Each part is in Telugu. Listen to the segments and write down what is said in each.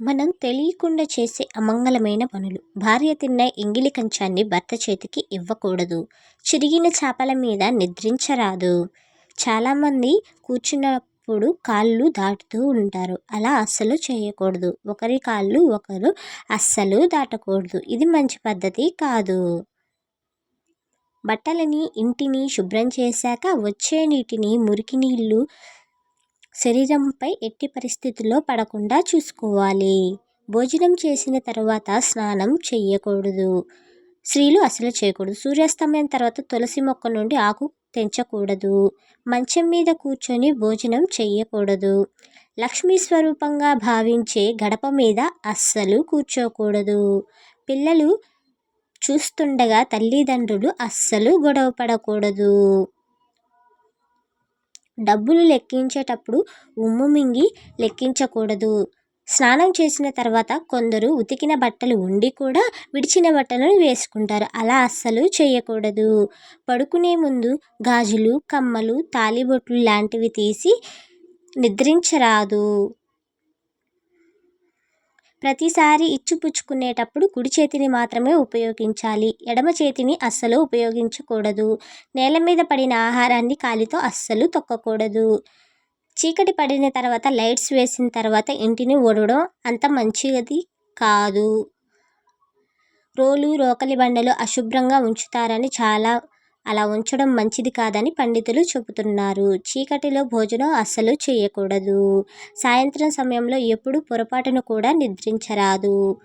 మనం తెలియకుండా చేసే అమంగళమైన పనులు. భార్య తిన్న ఎంగిలి కంచాన్ని భర్త చేతికి ఇవ్వకూడదు. చిరిగిన చేపల మీద నిద్రించరాదు. చాలామంది కూర్చున్నప్పుడు కాళ్ళు దాటుతూ ఉంటారు. అలా అస్సలు చేయకూడదు. ఒకరి కాళ్ళు ఒకరు అస్సలు దాటకూడదు. ఇది మంచి పద్ధతి కాదు. బట్టలని ఇంటిని శుభ్రం చేశాక వచ్చే నీటిని మురికి నీళ్ళు శరీరంపై ఎట్టి పరిస్థితుల్లో పడకుండా చూసుకోవాలి. భోజనం చేసిన తర్వాత స్నానం చేయకూడదు స్త్రీలు అసలు చేయకూడదు. సూర్యాస్తమయం తర్వాత తులసి మొక్క నుండి ఆకు తెంచకూడదు. మంచం మీద కూర్చొని భోజనం చేయకూడదు లక్ష్మీ స్వరూపంగా భావించే గడప మీద అస్సలు కూర్చోకూడదు. పిల్లలు చూస్తుండగా తల్లిదండ్రులు అస్సలు గొడవ పడకూడదు. డబ్బులు లెక్కించేటప్పుడు ఉమ్ము మింగి లెక్కించకూడదు. స్నానం చేసిన తర్వాత కొందరు ఉతికిన బట్టలు ఉండి కూడా విడిచిన బట్టలను వేసుకుంటారు. అలా అస్సలు చేయకూడదు. పడుకునే ముందు గాజులు కమ్మలు తాలిబొట్లు లాంటివి తీసి నిద్రించరాదు. ప్రతిసారి ఇచ్చిపుచ్చుకునేటప్పుడు కుడి చేతిని మాత్రమే ఉపయోగించాలి. ఎడమ చేతిని అస్సలు ఉపయోగించకూడదు. నేల మీద పడిన ఆహారాన్ని కాలితో అస్సలు తొక్కకూడదు. చీకటి పడిన తర్వాత లైట్స్ వేసిన తర్వాత ఇంటిని ఓడవడం అంత మంచిది కాదు. రోలు రోకలి బండలు అశుభ్రంగా ఉంచుతారని చాలా అలా ఉంచడం మంచిది కాదని పండితులు చెబుతున్నారు. చీకటిలో భోజనం అస్సలు చేయకూడదు. సాయంత్రం సమయంలో ఎప్పుడు పొరపాటును కూడా నిద్రించరాదు.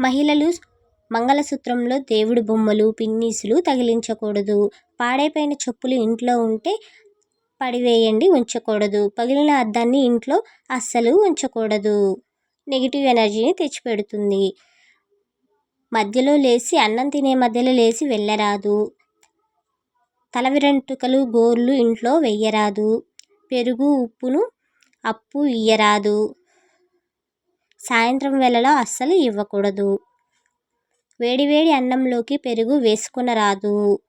మహిళలు మంగళసూత్రంలో దేవుడి బొమ్మలు పిన్నీసులు తగిలించకూడదు. పాడైపోయిన చెప్పులు ఇంట్లో ఉంటే పడివేయండి ఉంచకూడదు. పగిలిన అద్దాన్ని ఇంట్లో అస్సలు ఉంచకూడదు. నెగిటివ్ ఎనర్జీని తెచ్చిపెడుతుంది. మధ్యలో లేచి అన్నం తినే మధ్యలో లేచి వెళ్ళరాదు. తల వెంట్రుకలు గోర్లు ఇంట్లో వెయ్యరాదు. పెరుగు ఉప్పును అప్పు ఇయ్యరాదు. సాయంత్రం వేళలో అస్సలు ఇవ్వకూడదు. వేడివేడి అన్నంలోకి పెరుగు వేసుకునరాదు.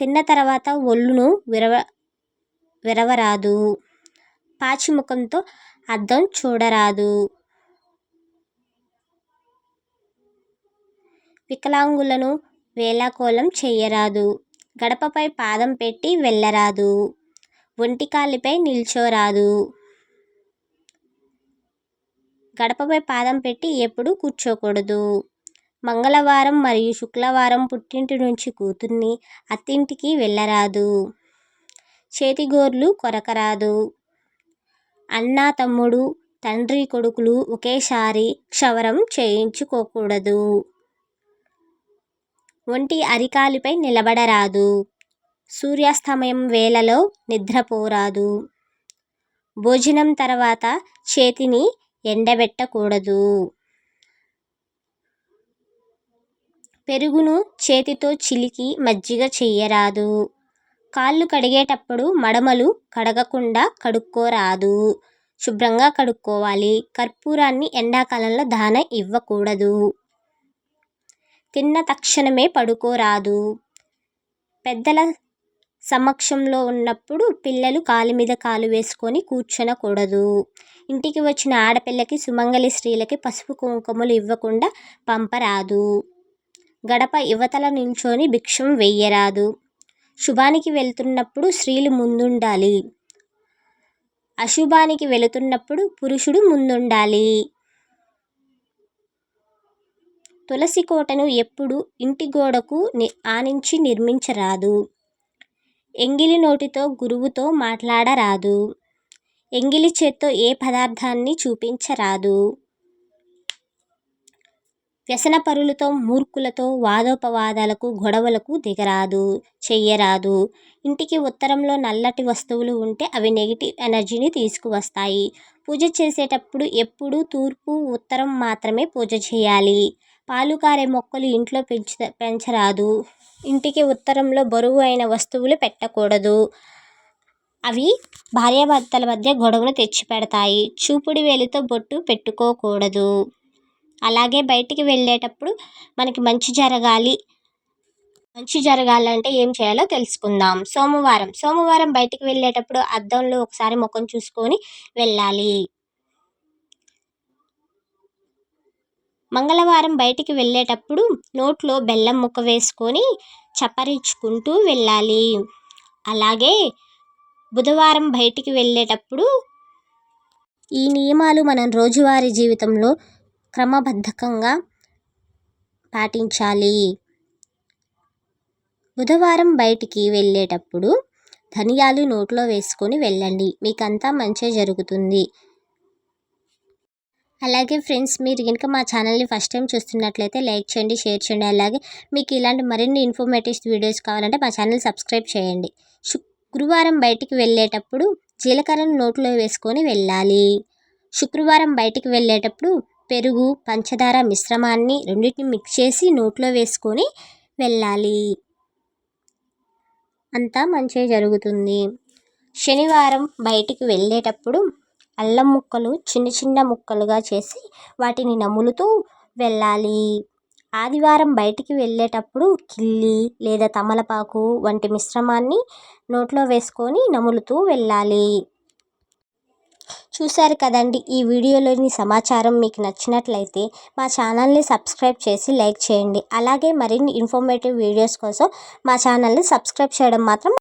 తిన్న తర్వాత ఒళ్ళును విరవ విరవరాదు. పాచి ముఖంతో అద్దం చూడరాదు. వికలాంగులను వేళాకోళం చేయరాదు గడపపై పాదం పెట్టి వెళ్ళరాదు. ఒంటికాలిపై నిల్చోరాదు. గడపపై పాదం పెట్టి ఎప్పుడూ కూర్చోకూడదు. మంగళవారం మరియు శుక్రవారం పుట్టింటి నుంచి కూతుర్ని అత్తింటికి వెళ్ళరాదు. చేతిగోర్లు కొరకరాదు. అన్న తమ్ముడు తండ్రి కొడుకులు ఒకేసారి క్షవరం చేయించుకోకూడదు. ఒంటి అరికాలిపై నిలబడరాదు. సూర్యాస్తమయం వేళలో నిద్రపోరాదు. భోజనం తర్వాత చేతిని ఎండబెట్టకూడదు. పెరుగును చేతితో చిలికి మజ్జిగ చెయ్యరాదు. కాళ్ళు కడిగేటప్పుడు మడమలు కడగకుండా కడుక్కోరాదు. శుభ్రంగా కడుక్కోవాలి. కర్పూరాన్ని ఎండాకాలంలో దాన ఇవ్వకూడదు. కింద తక్షణమే పడుకోరాదు. పెద్దల సమక్షంలో ఉన్నప్పుడు పిల్లలు కాలు మీద కాలు వేసుకొని కూర్చొనకూడదు. ఇంటికి వచ్చిన ఆడపిల్లకి సుమంగళి స్త్రీలకి పసుపు కుంకుమలు ఇవ్వకుండా పంపరాదు. గడప యువతల నించొని భిక్షం వెయ్యరాదు. శుభానికి వెళ్తున్నప్పుడు స్త్రీలు ముందుండాలి. అశుభానికి వెళుతున్నప్పుడు పురుషుడు ముందుండాలి. తులసి కోటను ఎప్పుడు ఇంటి గోడకు ఆనించి నిర్మించరాదు. ఎంగిలి నోటితో గురువుతో మాట్లాడరాదు. ఎంగిలి చేత్తో ఏ పదార్థాన్ని చూపించరాదు. వ్యసనపరులతో మూర్ఖులతో వాదోపవాదాలకు గొడవలకు దిగరాదు చెయ్యరాదు. ఇంటికి ఉత్తరంలో నల్లటి వస్తువులు ఉంటే అవి నెగిటివ్ ఎనర్జీని తీసుకువస్తాయి. పూజ చేసేటప్పుడు ఎప్పుడూ తూర్పు ఉత్తరం మాత్రమే పూజ చేయాలి. పాలు కారే మొక్కలు ఇంట్లో పెంచ పెంచరాదు. ఇంటికి ఉత్తరంలో బరువు అయిన వస్తువులు పెట్టకూడదు. అవి భార్యాభర్తల మధ్య గొడవను తెచ్చిపెడతాయి. చూపుడు వేలితో బొట్టు పెట్టుకోకూడదు. అలాగే బయటికి వెళ్ళేటప్పుడు మనకి మంచి జరగాలి మంచి జరగాలంటే ఏం చేయాలో తెలుసుకుందాం. సోమవారం సోమవారం బయటికి వెళ్ళేటప్పుడు అద్దంలో ఒకసారి ముఖం చూసుకొని వెళ్ళాలి. మంగళవారం బయటికి వెళ్ళేటప్పుడు నోట్లో బెల్లం ముక్క వేసుకొని చప్పరించుకుంటూ వెళ్ళాలి. అలాగే బుధవారం బయటికి వెళ్ళేటప్పుడు ఈ నియమాలు మనం రోజువారీ జీవితంలో క్రమబద్ధకంగా పాటించాలి. బుధవారం బయటికి వెళ్ళేటప్పుడు ధనియాలు నోట్లో వేసుకొని వెళ్ళండి. మీకంతా మంచి జరుగుతుంది. అలాగే ఫ్రెండ్స్ మీరు కనుక మా ఛానల్ని ఫస్ట్ టైం చూస్తున్నట్లయితే లైక్ చేయండి షేర్ చేయండి. అలాగే మీకు ఇలాంటి మరిన్ని ఇన్ఫర్మేటివ్ వీడియోస్ కావాలంటే మా ఛానల్ సబ్స్క్రైబ్ చేయండి. శుక్రవారం బయటికి వెళ్ళేటప్పుడు జీలకర్రను నోట్లో వేసుకొని వెళ్ళాలి. శుక్రవారం బయటికి వెళ్ళేటప్పుడు పెరుగు పంచదార మిశ్రమాన్ని రెండింటిని మిక్స్ చేసి నోట్లో వేసుకొని వెళ్ళాలి. అంతా మంచిగా జరుగుతుంది. శనివారం బయటికి వెళ్ళేటప్పుడు అల్లం ముక్కలు చిన్న చిన్న ముక్కలుగా చేసి వాటిని నములుతూ వెళ్ళాలి. ఆదివారం బయటికి వెళ్ళేటప్పుడు కిల్లి లేదా తమలపాకు వంటి మిశ్రమాన్ని నోట్లో వేసుకొని నములుతూ వెళ్ళాలి. చూశారు కదండి ఈ వీడియోలోని సమాచారం మీకు నచ్చినట్లయితే మా ఛానల్ని సబ్స్క్రైబ్ చేసి లైక్ చేయండి. అలాగే మరిన్ని ఇన్ఫర్మేటివ్ వీడియోస్ కోసం మా ఛానల్ని సబ్స్క్రైబ్ చేయడం మాత్రం